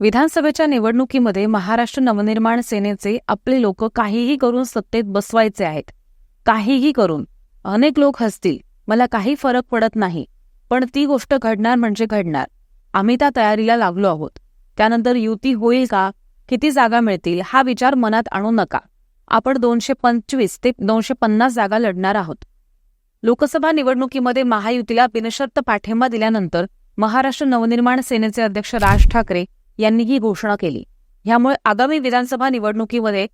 विधानसभेच्या निवडणुकीमध्ये महाराष्ट्र नवनिर्माण सेनेचे आपले लोक काहीही करून सत्तेत बसवायचे आहेत. काहीही करून. अनेक लोक हसतील. मला काही फरक पडत नाही. पण ती गोष्ट घडणार म्हणजे घडणार. आम्ही त्या तयारीला लागलो आहोत. त्यानंतर युती होईल का? किती जागा मिळतील? हा विचार मनात आणू नका. आपण दोनशे पंचवीस ते दोनशे पन्नास जागा लढणार आहोत. लोकसभा निवडणुकीमध्ये महायुतीला बिनशर्त पाठिंबा दिल्यानंतर महाराष्ट्र नवनिर्माण सेनेचे अध्यक्ष राज ठाकरे यांनी ही घोषणा केली. यामुळे आगामी विधानसभा निवडणुकीमध्ये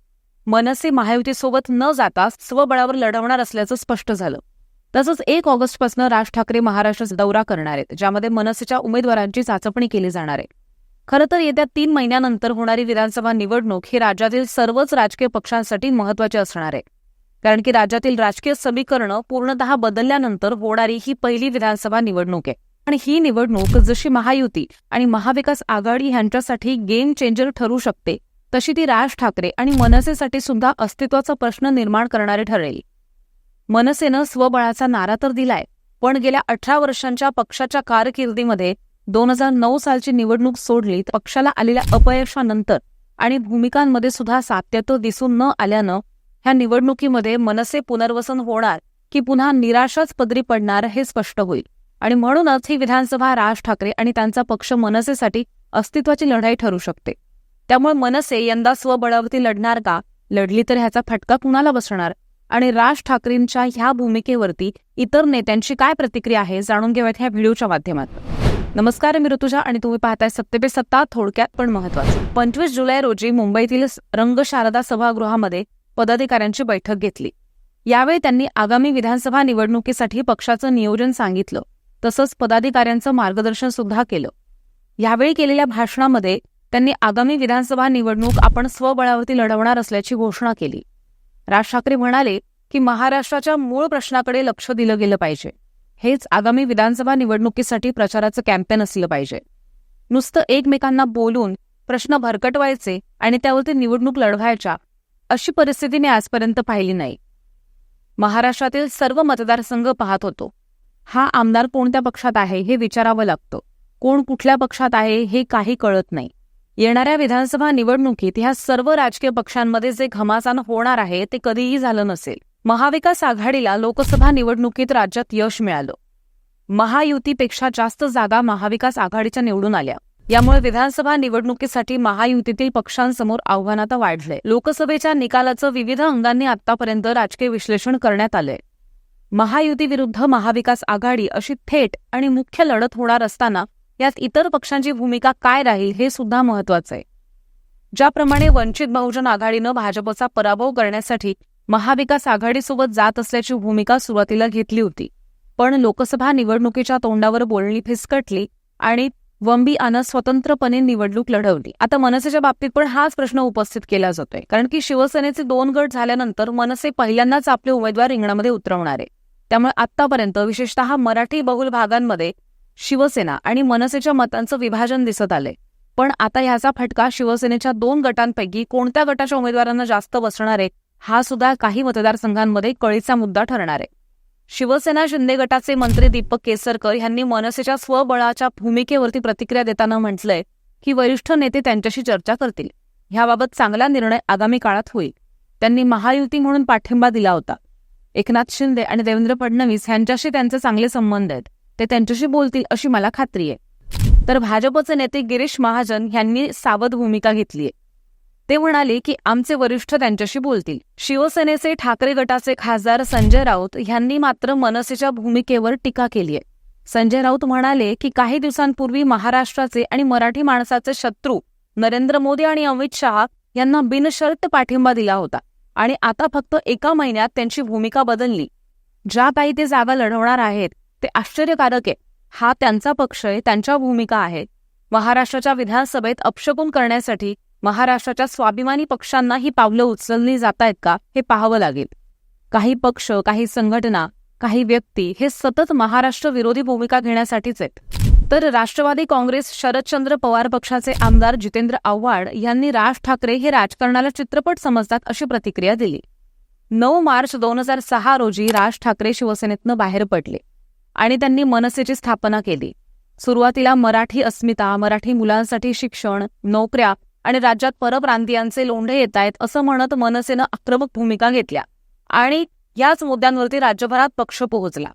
मनसे महायुतीसोबत न जाता स्वबळावर लढवणार असल्याचं स्पष्ट झालं. तसंच एक ऑगस्टपासून राज ठाकरे महाराष्ट्र दौरा करणार आहेत ज्यामध्ये मनसेच्या उमेदवारांची चाचपणी केली जाणार आहे. खरं तर येत्या तीन महिन्यानंतर होणारी विधानसभा निवडणूक ही राज्यातील सर्वच राजकीय पक्षांसाठी महत्वाची असणार आहे. कारण की राज्यातील राजकीय समीकरणं पूर्णतः बदलल्यानंतर होणारी ही पहिली विधानसभा निवडणूक आहे. आणि ही निवडणूक जशी महायुती आणि महाविकास आघाडी यांच्यासाठी गेम चेंजर ठरू शकते तशी ती राज ठाकरे आणि मनसेसाठी सुद्धा अस्तित्वाचा प्रश्न निर्माण करणारी ठरेल. मनसेनं स्वबळाचा नारा तर दिलाय पण गेल्या अठरा वर्षांच्या पक्षाच्या कारकिर्दीमध्ये दोन हजार नऊ सालची निवडणूक सोडली तर पक्षाला आलेल्या अपयशानंतर आणि भूमिकांमध्ये सुद्धा सात्यत्य दिसून न आल्यानं ह्या निवडणुकीमध्ये मनसे पुनर्वसन होणार की पुन्हा निराशाच पदरी पडणार हे स्पष्ट होईल. आणि म्हणूनच ही विधानसभा राज ठाकरे आणि त्यांचा पक्ष मनसेसाठी अस्तित्वाची लढाई ठरू शकते. त्यामुळे मनसे यंदा स्वबळावरती लढणार का? लढली तर ह्याचा फटका कुणाला बसणार? आणि राज ठाकरेंच्या ह्या भूमिकेवरती इतर नेत्यांची काय प्रतिक्रिया आहे जाणून घेऊयात ह्या व्हिडिओच्या माध्यमातून नमस्कार मी ऋतुजा आणि तुम्ही पाहताय सत्तेपे पे सत्ता थोडक्यात पण महत्वाचं पंचवीस जुलै रोजी मुंबईतील रंगशारदा सभागृहामध्ये पदाधिकाऱ्यांची बैठक घेतली. यावेळी त्यांनी आगामी विधानसभा निवडणुकीसाठी पक्षाचं नियोजन सांगितलं. तसंच पदाधिकाऱ्यांचं मार्गदर्शन सुद्धा केलं. यावेळी केलेल्या भाषणामध्ये त्यांनी आगामी विधानसभा निवडणूक आपण स्वबळावरती लढवणार असल्याची घोषणा केली. राज ठाकरे म्हणाले की महाराष्ट्राच्या मूळ प्रश्नाकडे लक्ष दिलं गेलं पाहिजे. हेच आगामी विधानसभा निवडणुकीसाठी प्रचाराचं कॅम्पेन असलं पाहिजे. नुसतं एकमेकांना बोलून प्रश्न भरकटवायचे आणि त्यावरती निवडणूक लढवायच्या अशी परिस्थिती मी आजपर्यंत पाहिली नाही. महाराष्ट्रातील सर्व मतदारसंघ पाहत होतो. हा आमदार कोणत्या पक्षात आहे हे विचारावं लागतं. कोण कुठल्या पक्षात आहे हे काही कळत नाही. येणाऱ्या विधानसभा निवडणुकीत ह्या सर्व राजकीय पक्षांमध्ये जे घमासान होणार आहे ते कधीही झालं नसेल. महाविकास आघाडीला लोकसभा निवडणुकीत राज्यात यश मिळालं. महायुतीपेक्षा जास्त जागा महाविकास आघाडीच्या निवडून आल्या. यामुळे विधानसभा निवडणुकीसाठी महायुतीतील पक्षांसमोर आव्हान आता वाढलंय. लोकसभेच्या निकालाचं विविध अंगांनी आतापर्यंत राजकीय विश्लेषण करण्यात आलंय. महायुती विरुद्ध महाविकास आघाडी अशी थेट आणि मुख्य लढत होणार असताना यात इतर पक्षांची भूमिका काय राहील हे सुद्धा महत्वाचं आहे. ज्याप्रमाणे वंचित बहुजन आघाडीनं भाजपचा पराभव करण्यासाठी महाविकास आघाडीसोबत जात असल्याची भूमिका सुरुवातीला घेतली होती. पण लोकसभा निवडणुकीच्या तोंडावर बोलणी फिसकटली आणि वंबी आनं स्वतंत्रपणे निवडणूक लढवली. आता मनसेच्या बाबतीत पण हाच प्रश्न उपस्थित केला जातोय. कारण की शिवसेनेचे दोन गट झाल्यानंतर मनसे पहिल्यांदाच आपले उमेदवार रिंगणामध्ये उतरवणार आहे. त्यामुळे आतापर्यंत विशेषतः मराठी बहुल भागांमध्ये शिवसेना आणि मनसेच्या मतांचं विभाजन दिसत आलंय. पण आता ह्याचा फटका शिवसेनेच्या दोन गटांपैकी कोणत्या गटाच्या उमेदवारांना जास्त बसणार आहे हा सुद्धा काही मतदारसंघांमध्ये कळीचा मुद्दा ठरणार आहे. शिवसेना शिंदे गटाचे मंत्री दीपक केसरकर यांनी मनसेच्या स्वबळाच्या भूमिकेवरती प्रतिक्रिया देताना म्हटलंय की वरिष्ठ नेते त्यांच्याशी चर्चा करतील. ह्याबाबत चांगला निर्णय आगामी काळात होईल. त्यांनी महायुती म्हणून पाठिंबा दिला होता. एकनाथ शिंदे आणि देवेंद्र फडणवीस यांच्याशी त्यांचे चांगले संबंध आहेत. ते त्यांच्याशी बोलतील अशी मला खात्री आहे. तर भाजपचे नेते गिरीश महाजन यांनी सावध भूमिका घेतली आहे ते म्हणाले की आमचे वरिष्ठ त्यांच्याशी बोलतील. शिवसेनेचे ठाकरे गटाचे खासदार संजय राऊत यांनी मात्र मनसेच्या भूमिकेवर टीका केली आहे. संजय राऊत म्हणाले की काही दिवसांपूर्वी महाराष्ट्राचे आणि मराठी माणसाचे शत्रू नरेंद्र मोदी आणि अमित शहा यांना बिनशर्त पाठिंबा दिला होता आणि आता फक्त एका महिन्यात त्यांची भूमिका बदलली. ज्या काही ते जागा लढवणार आहेत ते आश्चर्यकारक आहे. हा त्यांचा पक्ष आहे त्यांच्या भूमिका आहेत. महाराष्ट्राच्या विधानसभेत अपशकून करण्यासाठी महाराष्ट्राच्या स्वाभिमानी पक्षांना ही पावलं उचलली जात आहेत का हे पाहावं लागेल. काही पक्ष काही संघटना काही व्यक्ती हे सतत महाराष्ट्र विरोधी भूमिका घेण्यासाठीच आहेत. तर राष्ट्रवादी काँग्रेस शरदचंद्र पवार पक्षाचे आमदार जितेंद्र आव्हाड यांनी राज ठाकरे हे राजकारणाला चित्रपट समजतात अशी प्रतिक्रिया दिली. नऊ मार्च दोन हजार सहा रोजी राज ठाकरे शिवसेनेतनं बाहेर पडले आणि त्यांनी मनसेची स्थापना केली. सुरुवातीला मराठी अस्मिता मराठी मुलांसाठी शिक्षण नोकऱ्या आणि राज्यात परप्रांतीयांचे लोंढे येत आहेत असं म्हणत मनसेनं आक्रमक भूमिका घेतल्या. आणि याच मुद्द्यांवरती राज्यभरात पक्ष पोहोचला.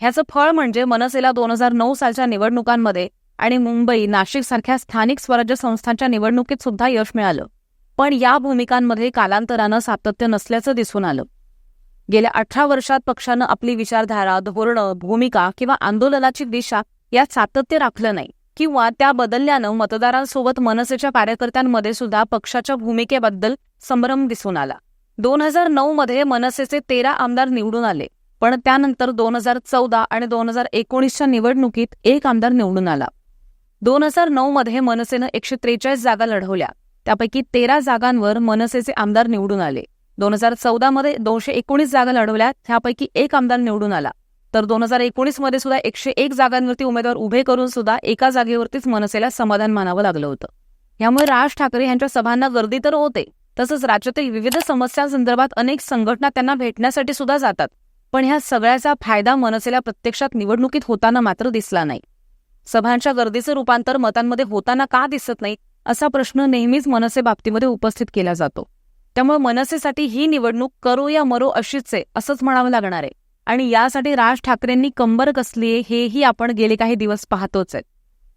ह्याचं फळ म्हणजे मनसेला दोन हजार नऊ सालच्या निवडणुकांमध्ये आणि मुंबई नाशिक सारख्या स्थानिक स्वराज्य संस्थांच्या निवडणुकीत सुद्धा यश मिळालं. पण या भूमिकांमध्ये कालांतरानं सातत्य नसल्याचं दिसून आलं. गेल्या अठरा वर्षात पक्षानं आपली विचारधारा धोरणं भूमिका किंवा आंदोलनाची दिशा यात सातत्य राखलं नाही. किंवा त्या बदलल्यानं मतदारांसोबत मनसेच्या कार्यकर्त्यांमध्ये सुद्धा पक्षाच्या भूमिकेबद्दल संभ्रम दिसून आला. दोन हजार नऊ मध्ये मनसेचे तेरा आमदार निवडून आले पण त्यानंतर दोन हजार चौदा आणि दोन हजार एकोणीसच्या निवडणुकीत एक आमदार निवडून आला. दोन हजार नऊ मध्ये मनसेनं एकशे त्रेचाळीस जागा लढवल्या त्यापैकी तेरा जागांवर मनसेचे आमदार निवडून आले. दोन हजार चौदा मध्ये दोनशे एकोणीस जागा लढवल्या त्यापैकी एक आमदार निवडून आला. तर दोन हजार एकोणीसमध्ये सुद्धा एकशे एक जागांवरती उमेदवार उभे करून सुद्धा एका जागेवरतीच मनसेला समाधान मानावं लागलं होतं. यामुळे राज ठाकरे यांच्या सभांना गर्दी तर होते तसंच राज्यातील विविध समस्यांसंदर्भात अनेक संघटना त्यांना भेटण्यासाठी सुद्धा जातात पण ह्या सगळ्याचा फायदा मनसेला प्रत्यक्षात निवडणुकीत होताना मात्र दिसला नाही. सभांच्या गर्दीचं रूपांतर मतांमध्ये होताना का दिसत नाही असा प्रश्न नेहमीच मनसे बाबतीमध्ये उपस्थित केला जातो. त्यामुळे मनसेसाठी ही निवडणूक करो या मरो अशीच आहे असंच म्हणावं लागणार आहे. आणि यासाठी राज ठाकरेंनी कंबर कसली हेही आपण गेले काही दिवस पाहतोच आहेत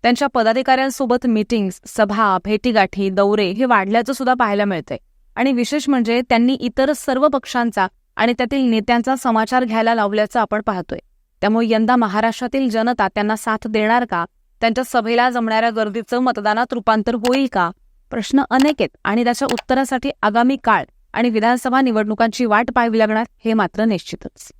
त्यांच्या पदाधिकाऱ्यांसोबत मीटिंग्स सभा भेटीगाठी दौरे हे वाढल्याचं सुद्धा पाहायला मिळतंय. आणि विशेष म्हणजे त्यांनी इतर सर्व पक्षांचा आणि त्यातील नेत्यांचा समाचार घ्यायला लावल्याचं आपण पाहतोय. त्यामुळे यंदा महाराष्ट्रातील जनता त्यांना साथ देणार का? त्यांच्या सभेला जमणाऱ्या गर्दीचं मतदानात रूपांतर होईल का? प्रश्न अनेक आहेत आणि त्याच्या उत्तरासाठी आगामी काळ आणि विधानसभा निवडणुकांची वाट पाहावी लागणार हे मात्र निश्चितच.